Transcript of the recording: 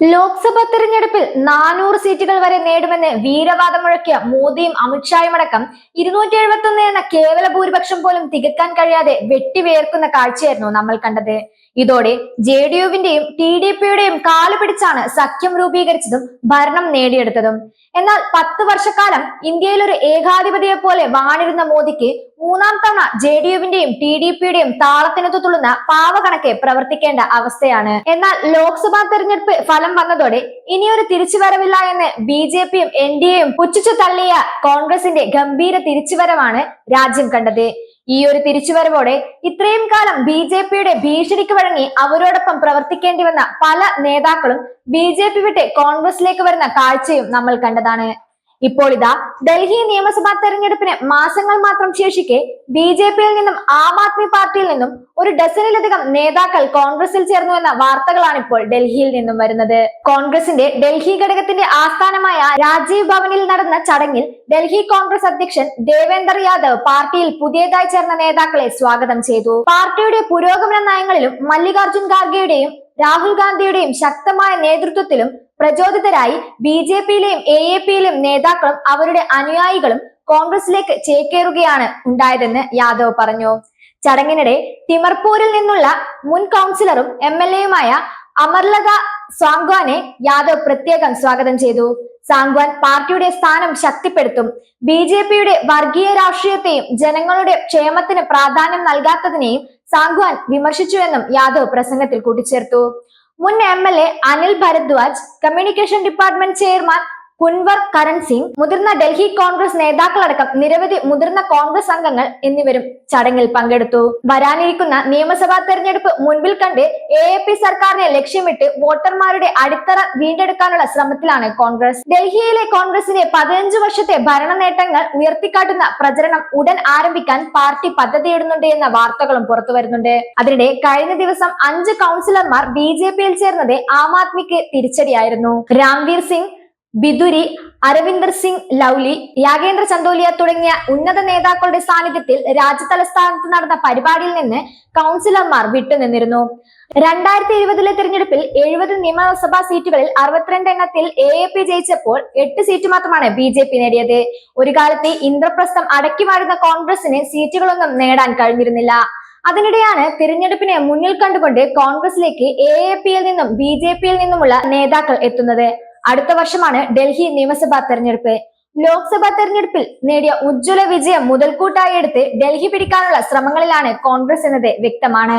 ലോക്സഭാ തെരഞ്ഞെടുപ്പിൽ നാനൂറ് സീറ്റുകൾ വരെ നേടുമെന്ന് വീരവാദം മുഴക്കിയ മോദിയും അമിത്ഷായും അടക്കം ഇരുന്നൂറ്റി എഴുപത്തി ഒന്ന് എന്ന കേവല ഭൂരിപക്ഷം പോലും തികക്കാൻ കഴിയാതെ വെട്ടിവേർക്കുന്ന കാഴ്ചയായിരുന്നു നമ്മൾ കണ്ടത്. ഇതോടെ ജെ ഡി യുവിന്റെയും ടി ഡി പിയുടെയും കാൽ പിടിച്ചാണ് സഖ്യം രൂപീകരിച്ചതും ഭരണം നേടിയെടുത്തതും. എന്നാൽ പത്ത് വർഷക്കാലം ഇന്ത്യയിൽ ഒരു ഏകാധിപതിയെ പോലെ വാണിരുന്ന മോദിക്ക് മൂന്നാം തവണ ജെ ഡി യുവിന്റെയും ടി ഡി പിയുടെയും താളത്തിനൊത്തു തുള്ളുന്ന പാവകണക്കെ പ്രവർത്തിക്കേണ്ട അവസ്ഥയാണ്. എന്നാൽ ലോക്സഭാ തെരഞ്ഞെടുപ്പ് ഫലം വന്നതോടെ ഇനിയൊരു തിരിച്ചുവരവില്ല എന്ന് ബി ജെ പിയും എൻ ഡി എയും പുച്ഛിച്ചു തള്ളിയ കോൺഗ്രസിന്റെ ഗംഭീര തിരിച്ചുവരവാണ് രാജ്യം കണ്ടത്. ഈ ഒരു തിരിച്ചുവരവോടെ ഇത്രയും കാലം ബി ജെ പിയുടെ ഭീഷണിക്ക് വഴങ്ങി അവരോടൊപ്പം പ്രവർത്തിക്കേണ്ടി വന്ന പല നേതാക്കളും ബി ജെ പി വിട്ട് കോൺഗ്രസിലേക്ക് വരുന്ന കാഴ്ചയും നമ്മൾ കണ്ടതാണ്. ഇപ്പോൾ ഇതാ ഡൽഹി നിയമസഭാ തെരഞ്ഞെടുപ്പിന് മാസങ്ങൾ മാത്രം ശേഷിക്കെ ബി ജെ പിയിൽ നിന്നും ആം ആദ്മി പാർട്ടിയിൽ നിന്നും ഒരു ഡസനിലധികം നേതാക്കൾ കോൺഗ്രസിൽ ചേർന്നു എന്ന വാർത്തകളാണ് ഇപ്പോൾ ഡൽഹിയിൽ നിന്നും വരുന്നത്. കോൺഗ്രസിന്റെ ഡൽഹി ഘടകത്തിന്റെ ആസ്ഥാനമായ രാജീവ് ഭവനിൽ നടന്ന ചടങ്ങിൽ ഡൽഹി കോൺഗ്രസ് അധ്യക്ഷൻ ദേവേന്ദർ യാദവ് പാർട്ടിയിൽ പുതിയതായി ചേർന്ന നേതാക്കളെ സ്വാഗതം ചെയ്തു. പാർട്ടിയുടെ പുരോഗമന നയങ്ങളിലും മല്ലികാർജുൻ ഖാർഗെയുടെയും രാഹുൽ ഗാന്ധിയുടെയും ശക്തമായ നേതൃത്വത്തിലും പ്രചോദിതരായി ബി ജെ പിയിലെയും എ എ പിയിലെയും നേതാക്കളും അവരുടെ അനുയായികളും കോൺഗ്രസിലേക്ക് ചേക്കേറുകയാണ് ഉണ്ടായതെന്ന് യാദവ് പറഞ്ഞു. ചടങ്ങിനിടെ തിമർപൂരിൽ നിന്നുള്ള മുൻ കൗൺസിലറും എം എൽ എയുമായ അമർലത സ്വാങ്വാനെ യാദവ് പ്രത്യേകം സ്വാഗതം ചെയ്തു. സാങ്വാൻ പാർട്ടിയുടെ സ്ഥാനം ശക്തിപ്പെടുത്തും. ബി ജെ പിയുടെ വർഗീയ രാഷ്ട്രീയത്തെയും ജനങ്ങളുടെ ക്ഷേമത്തിന് പ്രാധാന്യം നൽകാത്തതിനെയും സാങ്വാൻ വിമർശിച്ചുവെന്നും യാദവ് പ്രസംഗത്തിൽ കൂട്ടിച്ചേർത്തു. മുൻ M L A Anil Bharadwaj communication department chairman Kunwar Karan Singh മുതിർന്ന ഡൽഹി കോൺഗ്രസ് നേതാക്കളടക്കം നിരവധി മുതിർന്ന കോൺഗ്രസ് അംഗങ്ങൾ എന്നിവരും ചടങ്ങിൽ പങ്കെടുത്തു. വരാനിരിക്കുന്ന നിയമസഭാ തെരഞ്ഞെടുപ്പ് മുൻപിൽ കണ്ട് എ എ പി സർക്കാരിനെ ലക്ഷ്യമിട്ട് വോട്ടർമാരുടെ അടിത്തറ വീണ്ടെടുക്കാനുള്ള ശ്രമത്തിലാണ് കോൺഗ്രസ്. ഡൽഹിയിലെ കോൺഗ്രസിന്റെ പതിനഞ്ച് വർഷത്തെ ഭരണ നേട്ടങ്ങൾ ഉയർത്തിക്കാട്ടുന്ന പ്രചരണം ഉടൻ ആരംഭിക്കാൻ പാർട്ടി പദ്ധതിയിടുന്നുണ്ട് എന്ന വാർത്തകളും പുറത്തു വരുന്നുണ്ട്. അതിനിടെ കഴിഞ്ഞ ദിവസം അഞ്ച് കൗൺസിലർമാർ ബി ജെ പിയിൽ ചേർന്നത് ആം ആദ്മിക്ക് തിരിച്ചടിയായിരുന്നു. രാംവീർ സിംഗ് ബിദുരി അരവിന്ദർ സിംഗ് ലൗലി യാഗേന്ദ്ര ചന്തോലിയ തുടങ്ങിയ ഉന്നത നേതാക്കളുടെ സാന്നിധ്യത്തിൽ രാജ്യതലസ്ഥാനത്ത് നടന്ന പരിപാടിയിൽ നിന്ന് കൗൺസിലർമാർ വിട്ടുനിന്നിരുന്നു. രണ്ടായിരത്തി ഇരുപതിലെ തിരഞ്ഞെടുപ്പിൽ എഴുപത് നിയമസഭാ സീറ്റുകളിൽ അറുപത്തിരണ്ട് എണ്ണത്തിൽ എ എ പി ജയിച്ചപ്പോൾ എട്ട് സീറ്റ് മാത്രമാണ് ബി ജെ പി നേടിയത്. ഒരു കാലത്ത് ഇന്ദ്രപ്രസ്ഥം അടക്കി വാഴുന്ന കോൺഗ്രസിന് സീറ്റുകളൊന്നും നേടാൻ കഴിഞ്ഞിരുന്നില്ല. അതിനിടെയാണ് തിരഞ്ഞെടുപ്പിനെ മുന്നിൽ കണ്ടുകൊണ്ട് കോൺഗ്രസിലേക്ക് എ എ പിയിൽ നിന്നും ബി ജെ പിയിൽ നിന്നുമുള്ള നേതാക്കൾ എത്തുന്നത്. അടുത്ത വർഷമാണ് ഡൽഹി നിയമസഭാ തെരഞ്ഞെടുപ്പ്. ലോക്സഭാ തെരഞ്ഞെടുപ്പിൽ നേടിയ ഉജ്ജ്വല വിജയം മുതൽക്കൂട്ടായി എടുത്ത് ഡൽഹി പിടിക്കാനുള്ള ശ്രമങ്ങളിലാണ് കോൺഗ്രസ് എന്നത് വ്യക്തമാണ്.